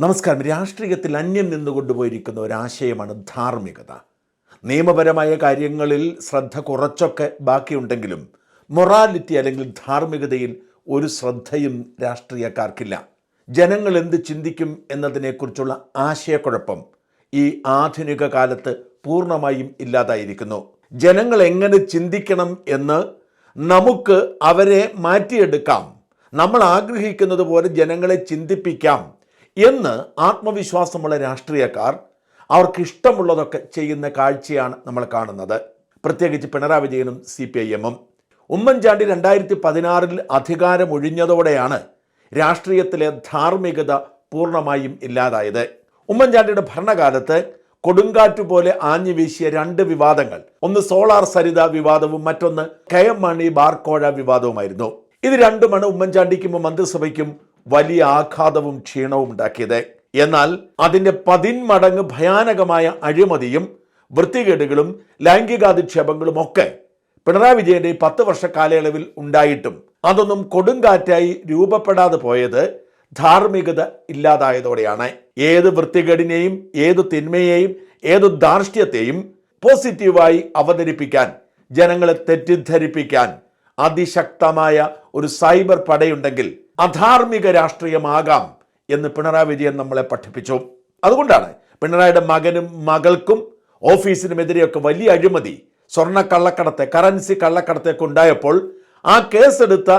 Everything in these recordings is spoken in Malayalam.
നമസ്കാരം. രാഷ്ട്രീയത്തിൽ അന്യം നിന്നുകൊണ്ടുപോയിരിക്കുന്ന ഒരാശയമാണ് ധാർമ്മികത. നിയമപരമായ കാര്യങ്ങളിൽ ശ്രദ്ധ കുറച്ചൊക്കെ ബാക്കിയുണ്ടെങ്കിലും മൊറാലിറ്റി അല്ലെങ്കിൽ ധാർമ്മികതയിൽ ഒരു ശ്രദ്ധയും രാഷ്ട്രീയക്കാർക്കില്ല. ജനങ്ങൾ എന്ത് ചിന്തിക്കും എന്നതിനെക്കുറിച്ചുള്ള ആശയക്കുഴപ്പം ഈ ആധുനിക കാലത്ത് പൂർണമായും ഇല്ലാതായിരിക്കുന്നു. ജനങ്ങൾ എങ്ങനെ ചിന്തിക്കണം എന്ന് നമുക്ക് അവരെ മാറ്റിയെടുക്കാം. നമ്മൾ ആഗ്രഹിക്കുന്നത് പോലെ ജനങ്ങളെ ചിന്തിപ്പിക്കാം. എന്ന് ആത്മവിശ്വാസമുള്ള രാഷ്ട്രീയക്കാർ അവർക്ക് ഇഷ്ടമുള്ളതൊക്കെ ചെയ്യുന്ന കാഴ്ചയാണ് നമ്മൾ കാണുന്നത്. പ്രത്യേകിച്ച് പിണറായി വിജയനും സി പി ഐ എമ്മും. ഉമ്മൻചാണ്ടി രണ്ടായിരത്തി പതിനാറിൽ അധികാരമൊഴിഞ്ഞതോടെയാണ് രാഷ്ട്രീയത്തിലെ ധാർമ്മികത പൂർണമായും ഇല്ലാതായത്. ഉമ്മൻചാണ്ടിയുടെ ഭരണകാലത്ത് കൊടുങ്കാറ്റ് പോലെ ആഞ്ഞു വീശിയ രണ്ട് വിവാദങ്ങൾ. ഒന്ന് സോളാർ സരിത വിവാദവും മറ്റൊന്ന് കെ എം മണി ബാർക്കോഴ വിവാദവുമായിരുന്നു. ഇത് രണ്ടുമാണ് ഉമ്മൻചാണ്ടിക്കും മന്ത്രിസഭയ്ക്കും വലിയ ആഘാതവും ക്ഷീണവും ഉണ്ടാക്കിയത്. എന്നാൽ അതിന്റെ പതിന്മടങ്ങ് ഭയാനകമായ അഴിമതിയും വൃത്തികേടുകളും ലൈംഗികാധിക്ഷേപങ്ങളും ഒക്കെ പിണറായി വിജയന്റെ പത്ത് വർഷ കാലയളവിൽ ഉണ്ടായിട്ടും അതൊന്നും കൊടുങ്കാറ്റായി രൂപപ്പെടാതെ പോയത് ധാർമ്മികത ഇല്ലാതായതോടെയാണ്. ഏത് വൃത്തികേടിനെയും ഏത് തിന്മയെയും ഏത് ധാർഷ്ട്യത്തെയും പോസിറ്റീവായി അവതരിപ്പിക്കാൻ ജനങ്ങളെ തെറ്റിദ്ധരിപ്പിക്കാൻ അതിശക്തമായ ഒരു സൈബർ പടയുണ്ടെങ്കിൽ അധാർമിക രാഷ്ട്രീയമാകാം എന്ന് പിണറായി വിജയൻ നമ്മളെ പഠിപ്പിച്ചു. അതുകൊണ്ടാണ് പിണറായിയുടെ മകനും മകൾക്കും ഓഫീസിനുമെതിരെയൊക്കെ വലിയ അഴിമതി സ്വർണ കള്ളക്കടത്തെ കറൻസി കള്ളക്കടത്തൊക്കെ ഉണ്ടായപ്പോൾ ആ കേസെടുത്ത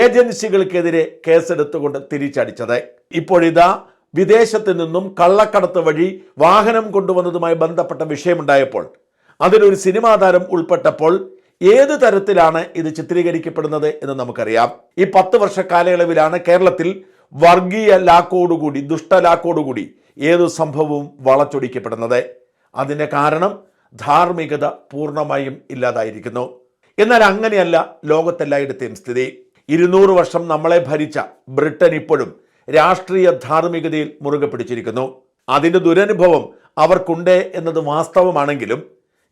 ഏജൻസികൾക്കെതിരെ കേസെടുത്തുകൊണ്ട് തിരിച്ചടിച്ചത്. ഇപ്പോഴിതാ വിദേശത്ത് നിന്നും കള്ളക്കടത്ത് വഴി വാഹനം കൊണ്ടുവന്നതുമായി ബന്ധപ്പെട്ട വിഷയമുണ്ടായപ്പോൾ അതിലൊരു സിനിമാ താരം ഉൾപ്പെട്ടപ്പോൾ ഏത് തരത്തിലാണ് ഇത് ചിത്രീകരിക്കപ്പെടുന്നത് എന്ന് നമുക്കറിയാം. ഈ പത്ത് വർഷ കാലയളവിലാണ് കേരളത്തിൽ വർഗീയ ലാക്കോടുകൂടി ദുഷ്ടലാക്കോടുകൂടി ഏതു സംഭവവും വളച്ചൊടിക്കപ്പെടുന്നത്. അതിന് കാരണം ധാർമ്മികത പൂർണമായും ഇല്ലാതായിരിക്കുന്നു. എന്നാൽ അങ്ങനെയല്ല ലോകത്തെല്ലായിടത്തെയും സ്ഥിതി. ഇരുന്നൂറ് വർഷം നമ്മളെ ഭരിച്ച ബ്രിട്ടൻ ഇപ്പോഴും രാഷ്ട്രീയ ധാർമ്മികതയിൽ മുറുകെ പിടിച്ചിരിക്കുന്നു. അതിന്റെ ദുരനുഭവം അവർക്കുണ്ട് എന്നത് വാസ്തവമാണെങ്കിലും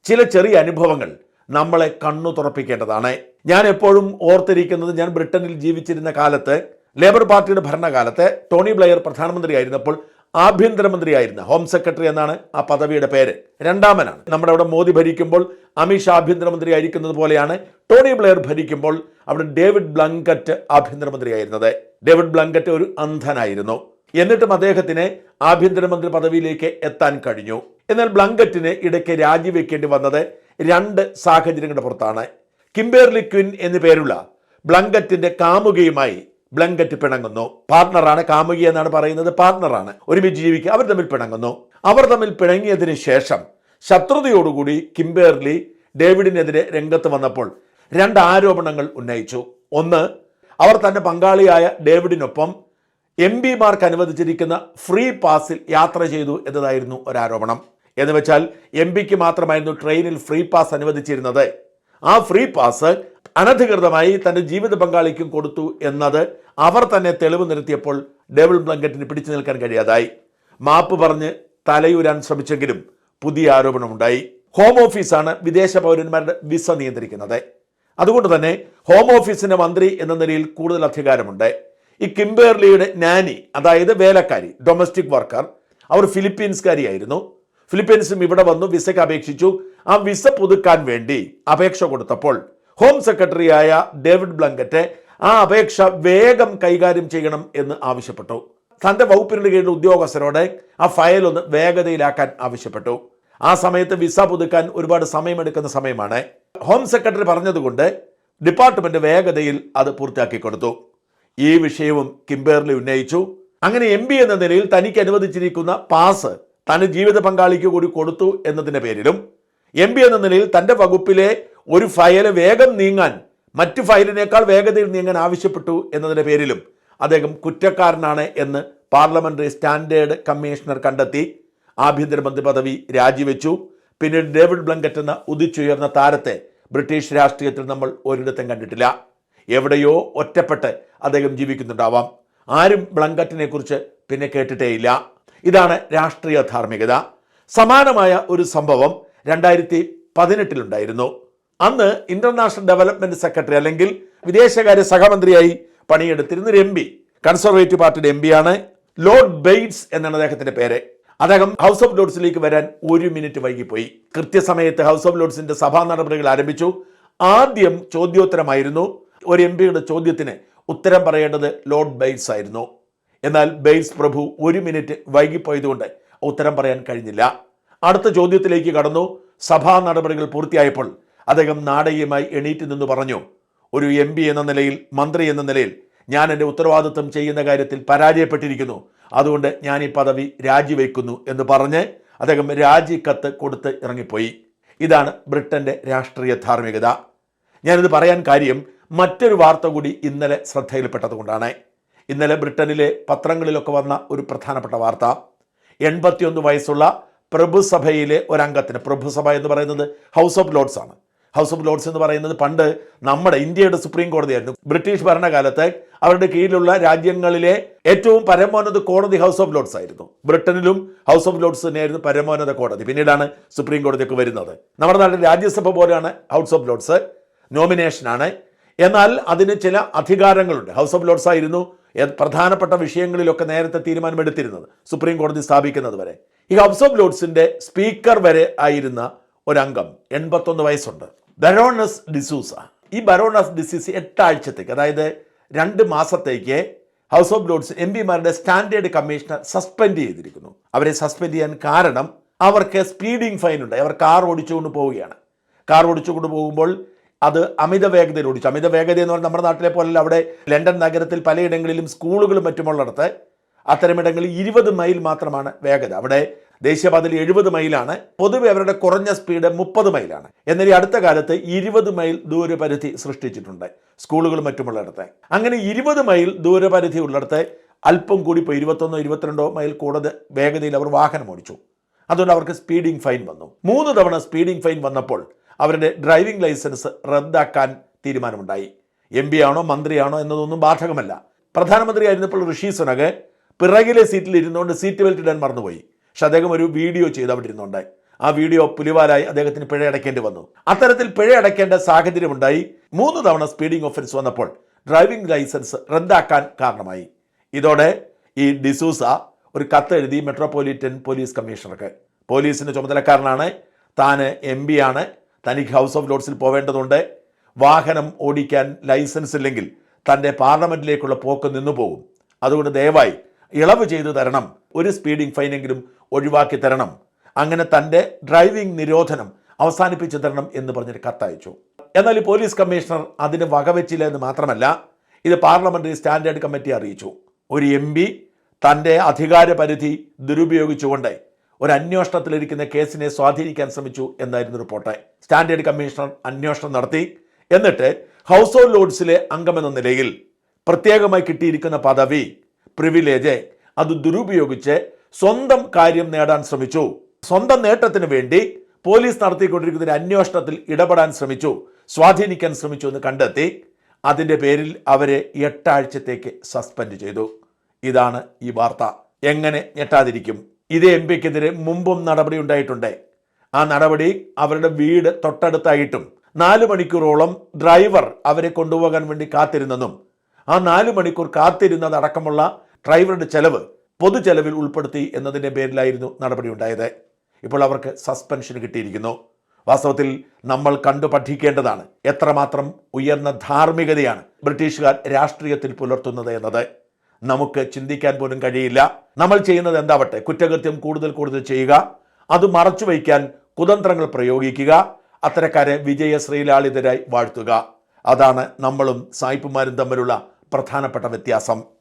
ചില ചെറിയ അനുഭവങ്ങൾ നമ്മളെ കണ്ണു തുറപ്പിക്കേണ്ടതാണ്. ഞാൻ എപ്പോഴും ഓർത്തിരിക്കുന്നത് ഞാൻ ബ്രിട്ടനിൽ ജീവിച്ചിരുന്ന കാലത്ത് ലേബർ പാർട്ടിയുടെ ഭരണകാലത്ത് ടോണി ബ്ലെയർ പ്രധാനമന്ത്രി പ്രധാനമന്ത്രിയായിരുന്നപ്പോൾ ആഭ്യന്തരമന്ത്രിയായിരുന്ന ഹോം സെക്രട്ടറി എന്നാണ് ആ പദവിയുടെ പേര്. രണ്ടാമനാണ്. നമ്മുടെ അവിടെ മോദി ഭരിക്കുമ്പോൾ അമിത്ഷാ ആഭ്യന്തരമന്ത്രി ആയിരിക്കുന്നത് പോലെയാണ് ടോണി ബ്ലെയർ ഭരിക്കുമ്പോൾ അവിടെ ഡേവിഡ് ബ്ലങ്കറ്റ് ആഭ്യന്തരമന്ത്രിയായിരുന്നത്. ഡേവിഡ് ബ്ലങ്കറ്റ് ഒരു അന്ധനായിരുന്നു. എന്നിട്ടും അദ്ദേഹത്തിന് ആഭ്യന്തരമന്ത്രി പദവിയിലേക്ക് എത്താൻ കഴിഞ്ഞു. എന്നാൽ ബ്ലങ്കറ്റിന് ഇടയ്ക്ക് രാജിവെക്കേണ്ടി വന്നത് രണ്ട് സാഹചര്യങ്ങളുടെ പുറത്താണ്. കിംബേർലി ക്വിൻ എന്നു പേരുള്ള ബ്ലങ്കറ്റിന്റെ കാമുകയുമായി ബ്ലങ്കറ്റ് പിണങ്ങുന്നു. പാർട്ണറാണ് കാമുകി എന്നാണ് പറയുന്നത്. പാർട്ണറാണ്. ഒരുമിച്ച് ജീവിക്കുക. അവർ തമ്മിൽ പിണങ്ങുന്നു. അവർ തമ്മിൽ പിണങ്ങിയതിന് ശേഷം ശത്രുതയോടുകൂടി കിംബേർലി ഡേവിഡിനെതിരെ രംഗത്ത് വന്നപ്പോൾ രണ്ട് ആരോപണങ്ങൾ ഉന്നയിച്ചു. ഒന്ന് അവർ തന്റെ പങ്കാളിയായ ഡേവിഡിനൊപ്പം എം പിമാർക്ക് അനുവദിച്ചിരിക്കുന്ന ഫ്രീ പാസിൽ യാത്ര ചെയ്തു എന്നതായിരുന്നു ഒരാരോപണം. എന്ന് വെച്ചാൽ എം പിക്ക് മാത്രമായിരുന്നു ട്രെയിനിൽ ഫ്രീ പാസ് അനുവദിച്ചിരുന്നത്. ആ ഫ്രീ പാസ് അനധികൃതമായി തന്റെ ജീവിത പങ്കാളിക്കും കൊടുത്തു എന്നത് അവർ തന്നെ തെളിവ് നിർത്തിയപ്പോൾ ഡേവിൾ ബ്ലങ്കറ്റിന് പിടിച്ചു നിൽക്കാൻ കഴിയാതായി. മാപ്പ് പറഞ്ഞ് തലയൂരാൻ ശ്രമിച്ചെങ്കിലും പുതിയ ആരോപണമുണ്ടായി. ഹോം ഓഫീസാണ് വിദേശ പൗരന്മാരുടെ വിസ നിയന്ത്രിക്കുന്നത്. അതുകൊണ്ട് തന്നെ ഹോം ഓഫീസിന്റെ മന്ത്രി എന്ന നിലയിൽ കൂടുതൽ അധികാരമുണ്ട്. ഈ കിംബേർലിയുടെ നാനി അതായത് വേലക്കാരി ഡൊമസ്റ്റിക് വർക്കർ അവർ ഫിലിപ്പീൻസുകാരിയായിരുന്നു ഫിലിപ്പീൻസും ഇവിടെ വന്നു വിസയ്ക്ക് അപേക്ഷിച്ചു. ആ വിസ പുതുക്കാൻ വേണ്ടി അപേക്ഷ കൊടുത്തപ്പോൾ ഹോം സെക്രട്ടറിയായ ഡേവിഡ് ബ്ലങ്കറ്റ് ആ അപേക്ഷ വേഗം കൈകാര്യം ചെയ്യണം എന്ന് ആവശ്യപ്പെട്ടു. തന്റെ വകുപ്പിന് കീഴിൽ ഉദ്യോഗസ്ഥരോട് ആ ഫയൽ ഒന്ന് വേഗതയിലാക്കാൻ ആവശ്യപ്പെട്ടു. ആ സമയത്ത് വിസ പുതുക്കാൻ ഒരുപാട് സമയമെടുക്കുന്ന സമയമാണ്. ഹോം സെക്രട്ടറി പറഞ്ഞതുകൊണ്ട് ഡിപ്പാർട്ട്മെന്റ് വേഗതയിൽ അത് പൂർത്തിയാക്കി കൊടുത്തു. ഈ വിഷയവും കിംബേർലി ഉന്നയിച്ചു. അങ്ങനെ എം എന്ന നിലയിൽ തനിക്ക് അനുവദിച്ചിരിക്കുന്ന പാസ് തന്റെ ജീവിത പങ്കാളിക്ക് കൂടി കൊടുത്തു എന്നതിന്റെ പേരിലും എം പി എന്ന നിലയിൽ തന്റെ വകുപ്പിലെ ഒരു ഫയൽ വേഗം നീങ്ങാൻ മറ്റു ഫയലിനേക്കാൾ വേഗതയിൽ നീങ്ങാൻ ആവശ്യപ്പെട്ടു എന്നതിന്റെ പേരിലും അദ്ദേഹം കുറ്റക്കാരനാണ് എന്ന് പാർലമെന്ററി സ്റ്റാൻഡേർഡ് കമ്മീഷണർ കണ്ടെത്തി. ആഭ്യന്തരമന്ത്രി പദവി രാജിവെച്ചു. പിന്നീട് ഡേവിഡ് ബ്ലങ്കറ്റ് എന്ന ഉദിച്ചുയർന്ന താരത്തെ ബ്രിട്ടീഷ് രാഷ്ട്രീയത്തിൽ നമ്മൾ ഒരിടത്തും കണ്ടിട്ടില്ല. എവിടെയോ ഒറ്റപ്പെട്ട് അദ്ദേഹം ജീവിക്കുന്നുണ്ടാവാം. ആരും ബ്ലങ്കറ്റിനെ കുറിച്ച് പിന്നെ കേട്ടിട്ടേയില്ല. ഇതാണ് രാഷ്ട്രീയ ധാർമ്മികത. സമാനമായ ഒരു സംഭവം രണ്ടായിരത്തി പതിനെട്ടിലുണ്ടായിരുന്നു അന്ന് ഇന്റർനാഷണൽ ഡെവലപ്മെന്റ് സെക്രട്ടറി അല്ലെങ്കിൽ വിദേശകാര്യ സഹമന്ത്രിയായി പണിയെടുത്തിരുന്ന ഒരു എം പി. കൺസർവേറ്റീവ് പാർട്ടിയുടെ എം പിയാണ് ലോർഡ് ബെയ്റ്റ്സ് എന്നാണ് അദ്ദേഹത്തിന്റെ പേര്. അദ്ദേഹം ഹൗസ് ഓഫ് ലോർഡ്സിലേക്ക് വരാൻ ഒരു മിനിറ്റ് വൈകിപ്പോയി. കൃത്യസമയത്ത് ഹൗസ് ഓഫ് ലോർഡ്സിന്റെ സഭാ നടപടികൾ ആരംഭിച്ചു. ആദ്യം ചോദ്യോത്തരമായിരുന്നു. ഒരു എം പിയുടെ ചോദ്യത്തിന് ഉത്തരം പറയേണ്ടത് ലോർഡ് ബെയ്റ്റ്സ് ആയിരുന്നു. എന്നാൽ ബെയ്ൽസ് പ്രഭു ഒരു മിനിറ്റ് വൈകിപ്പോയതുകൊണ്ട് ഉത്തരം പറയാൻ കഴിഞ്ഞില്ല. അടുത്ത ചോദ്യത്തിലേക്ക് കടന്നു. സഭാ നടപടികൾ പൂർത്തിയായപ്പോൾ അദ്ദേഹം നാടകീയമായി എണീറ്റ് നിന്ന് പറഞ്ഞു ഒരു എം എന്ന നിലയിൽ മന്ത്രി എന്ന നിലയിൽ ഞാൻ എന്റെ ഉത്തരവാദിത്വം ചെയ്യുന്ന കാര്യത്തിൽ പരാജയപ്പെട്ടിരിക്കുന്നു. അതുകൊണ്ട് ഞാൻ ഈ പദവി രാജിവെക്കുന്നു എന്ന് പറഞ്ഞ് അദ്ദേഹം രാജിക്കത്ത് കൊടുത്ത് ഇറങ്ങിപ്പോയി. ഇതാണ് ബ്രിട്ടന്റെ രാഷ്ട്രീയ ധാർമ്മികത. ഞാനിത് പറയാൻ കാര്യം മറ്റൊരു വാർത്ത കൂടി ഇന്നലെ ശ്രദ്ധയിൽപ്പെട്ടതുകൊണ്ടാണ്. ഇന്നലെ ബ്രിട്ടനിലെ പത്രങ്ങളിലൊക്കെ വന്ന ഒരു പ്രധാനപ്പെട്ട വാർത്ത. എൺപത്തിയൊന്ന് വയസ്സുള്ള പ്രഭുസഭയിലെ ഒരംഗത്തിന് പ്രഭുസഭ എന്ന് പറയുന്നത് ഹൗസ് ഓഫ് ലോർഡ്സ് ആണ്. ഹൗസ് ഓഫ് ലോർഡ്സ് എന്ന് പറയുന്നത് പണ്ട് നമ്മുടെ ഇന്ത്യയുടെ സുപ്രീം കോടതിയായിരുന്നു ബ്രിട്ടീഷ് ഭരണകാലത്ത് അവരുടെ കീഴിലുള്ള രാജ്യങ്ങളിലെ ഏറ്റവും പരമോന്നത കോടതി ഹൗസ് ഓഫ് ലോർഡ്സ് ആയിരുന്നു. ബ്രിട്ടനിലും ഹൗസ് ഓഫ് ലോർഡ്സ് തന്നെയായിരുന്നു പരമോന്നത കോടതി. പിന്നീടാണ് സുപ്രീം കോടതിയൊക്കെ വരുന്നത്. നമ്മുടെ നാട്ടിൽ രാജ്യസഭ പോലെയാണ് ഹൗസ് ഓഫ് ലോർഡ്സ് നോമിനേഷനാണ് എന്നാൽ അതിന് ചില അധികാരങ്ങളുണ്ട്. ഹൗസ് ഓഫ് ലോർഡ്സ് ആയിരുന്നു പ്രധാനപ്പെട്ട വിഷയങ്ങളിലൊക്കെ നേരത്തെ തീരുമാനമെടുത്തിരുന്നത് സുപ്രീം കോടതി സ്ഥാപിക്കുന്നത് വരെ. ഈ ഹൗസ് ഓഫ് ലോർഡ്സിന്റെ സ്പീക്കർ വരെ ആയിരുന്ന ഒരംഗം എൺപത്തൊന്ന് വയസ്സുണ്ട്. ബരോണസ് ഡിസൂസ ഈ ബരോണസ് ഡിസീസ് എട്ടാഴ്ചത്തേക്ക് അതായത് രണ്ട് മാസത്തേക്ക് ഹൗസ് ഓഫ് ലോഡ്സ് എം പിമാരുടെ സ്റ്റാൻഡേർഡ് കമ്മീഷണർ സസ്പെൻഡ് ചെയ്തിരിക്കുന്നു. അവരെ സസ്പെൻഡ് ചെയ്യാൻ കാരണം അവർക്ക് സ്പീഡിംഗ് ഫൈൻ ഉണ്ട്. അവർ കാർ ഓടിച്ചുകൊണ്ട് പോവുകയാണ്. കാർ ഓടിച്ചുകൊണ്ട് പോകുമ്പോൾ അത് അമിത വേഗതയിൽ ഓടിച്ചു. അമിത വേഗത എന്ന് പറഞ്ഞാൽ നമ്മുടെ നാട്ടിലെ പോലെ അവിടെ ലണ്ടൻ നഗരത്തിൽ പലയിടങ്ങളിലും സ്കൂളുകളും മറ്റുമുള്ളിടത്ത് അത്തരമിടങ്ങളിൽ ഇരുപത് മൈൽ മാത്രമാണ് വേഗത. അവിടെ ദേശീയപാതയിൽ എഴുപത് മൈലാണ്. പൊതുവെ അവരുടെ കുറഞ്ഞ സ്പീഡ് മുപ്പത് മൈലാണ്. എന്നാൽ ഈ അടുത്ത കാലത്ത് ഇരുപത് മൈൽ ദൂരപരിധി സൃഷ്ടിച്ചിട്ടുണ്ട് സ്കൂളുകളും മറ്റുമുള്ളിടത്ത്. അങ്ങനെ ഇരുപത് മൈൽ ദൂരപരിധി ഉള്ളിടത്ത് അല്പം കൂടി ഇപ്പോൾ ഇരുപത്തൊന്നോ ഇരുപത്തിരണ്ടോ മൈൽ കൂടുതൽ വേഗതയിൽ അവർ വാഹനം ഓടിച്ചു. അതുകൊണ്ട് അവർക്ക് സ്പീഡിംഗ് ഫൈൻ വന്നു. മൂന്ന് തവണ സ്പീഡിംഗ് ഫൈൻ വന്നപ്പോൾ അവരുടെ ഡ്രൈവിംഗ് ലൈസൻസ് റദ്ദാക്കാൻ തീരുമാനമുണ്ടായി. എം പി ആണോ മന്ത്രിയാണോ എന്നതൊന്നും ബാധകമല്ല. പ്രധാനമന്ത്രി ആയിരുന്നപ്പോൾ ഋഷി സുനക് പിറകിലെ സീറ്റിൽ ഇരുന്നുകൊണ്ട് സീറ്റ് ബെൽറ്റ് ഇടാൻ മറന്നുപോയി. പക്ഷെ അദ്ദേഹം ഒരു വീഡിയോ ചെയ്ത് അവിടെ ഇരുന്നുണ്ടായി ആ വീഡിയോ പുലിവാലായി അദ്ദേഹത്തിന് പിഴ അടയ്ക്കേണ്ടി വന്നു. അത്തരത്തിൽ പിഴ അടയ്ക്കേണ്ട സാഹചര്യമുണ്ടായി. മൂന്ന് തവണ സ്പീഡിംഗ് ഓഫൻസ് വന്നപ്പോൾ ഡ്രൈവിംഗ് ലൈസൻസ് റദ്ദാക്കാൻ കാരണമായി. ഇതോടെ ഈ ഡിസൂസ ഒരു കത്ത് എഴുതി മെട്രോപൊളിറ്റൻ പോലീസ് കമ്മീഷണർക്ക്. പോലീസിന്റെ ചുമതലക്കാരനാണ് താൻ എം ആണ്. തനിക്ക് ഹൗസ് ഓഫ് ലോഡ്സിൽ പോവേണ്ടതുണ്ട്. വാഹനം ഓടിക്കാൻ ലൈസൻസ് ഇല്ലെങ്കിൽ തന്റെ പാർലമെന്റിലേക്കുള്ള പോക്ക് നിന്നു പോകും. അതുകൊണ്ട് ദയവായി ഇളവ് ചെയ്തു തരണം. ഒരു സ്പീഡിംഗ് ഫൈനെങ്കിലും ഒഴിവാക്കി തരണം. അങ്ങനെ തന്റെ ഡ്രൈവിംഗ് നിരോധനം അവസാനിപ്പിച്ചു തരണം എന്ന് പറഞ്ഞൊരു കത്തയച്ചു. എന്നാൽ ഈ പോലീസ് കമ്മീഷണർ അതിന് വകവെച്ചില്ല എന്ന് മാത്രമല്ല ഇത് പാർലമെന്ററി സ്റ്റാൻഡേർഡ് കമ്മിറ്റി അറിയിച്ചു. ഒരു എം പി തന്റെ അധികാര പരിധി ദുരുപയോഗിച്ചുകൊണ്ട് ഒരു അന്വേഷണത്തിലിരിക്കുന്ന കേസിനെ സ്വാധീനിക്കാൻ ശ്രമിച്ചു എന്നായിരുന്നു റിപ്പോർട്ട്. സ്റ്റാൻഡേർഡ് കമ്മീഷണർ അന്വേഷണം നടത്തി. എന്നിട്ട് ഹൗസ് ഓഫ് ലോർഡ്സിലെ അംഗമെന്ന നിലയിൽ പ്രത്യേകമായി കിട്ടിയിരിക്കുന്ന പദവി പ്രിവിലേജ് അത് ദുരുപയോഗിച്ച് സ്വന്തം കാര്യം നേടാൻ ശ്രമിച്ചു. സ്വന്തം നേട്ടത്തിന് വേണ്ടി പോലീസ് നടത്തിക്കൊണ്ടിരിക്കുന്ന അന്വേഷണത്തിൽ ഇടപെടാൻ ശ്രമിച്ചു സ്വാധീനിക്കാൻ ശ്രമിച്ചു എന്ന് കണ്ടെത്തി. അതിന്റെ പേരിൽ അവരെ എട്ടാഴ്ചത്തേക്ക് സസ്പെൻഡ് ചെയ്തു. ഇതാണ് ഈ വാർത്ത. എങ്ങനെ ഞെട്ടാതിരിക്കും? ഇതേ എം പിക്കെതിരെ മുമ്പും നടപടി ഉണ്ടായിട്ടുണ്ട്. ആ നടപടി അവരുടെ വീട് തൊട്ടടുത്തായിട്ടും നാല് മണിക്കൂറോളം ഡ്രൈവർ അവരെ കൊണ്ടുപോകാൻ വേണ്ടി കാത്തിരുന്നെന്നും ആ നാല് മണിക്കൂർ കാത്തിരുന്നതടക്കമുള്ള ഡ്രൈവറുടെ ചെലവ് പൊതുചെലവിൽ ഉൾപ്പെടുത്തി എന്നതിന്റെ പേരിലായിരുന്നു നടപടി ഉണ്ടായത്. ഇപ്പോൾ അവർക്ക് സസ്പെൻഷൻ കിട്ടിയിരിക്കുന്നു. വാസ്തവത്തിൽ നമ്മൾ കണ്ടു പഠിക്കേണ്ടതാണ് എത്രമാത്രം ഉയർന്ന ധാർമ്മികതയാണ് ബ്രിട്ടീഷുകാർ രാഷ്ട്രീയത്തിൽ പുലർത്തുന്നത് എന്നത്. നമുക്ക് ചിന്തിക്കാൻ പോലും കഴിയില്ല. നമ്മൾ ചെയ്യുന്നത് എന്താവട്ടെ? കുറ്റകൃത്യം കൂടുതൽ കൂടുതൽ ചെയ്യുക. അത് മറച്ചു വയ്ക്കാൻ കുതന്ത്രങ്ങൾ പ്രയോഗിക്കുക. അത്തരക്കാരെ വിജയ ശ്രീലാളിതരായി വാഴ്ത്തുക. അതാണ് നമ്മളും സായിപ്പുമാരും തമ്മിലുള്ള പ്രധാനപ്പെട്ട വ്യത്യാസം.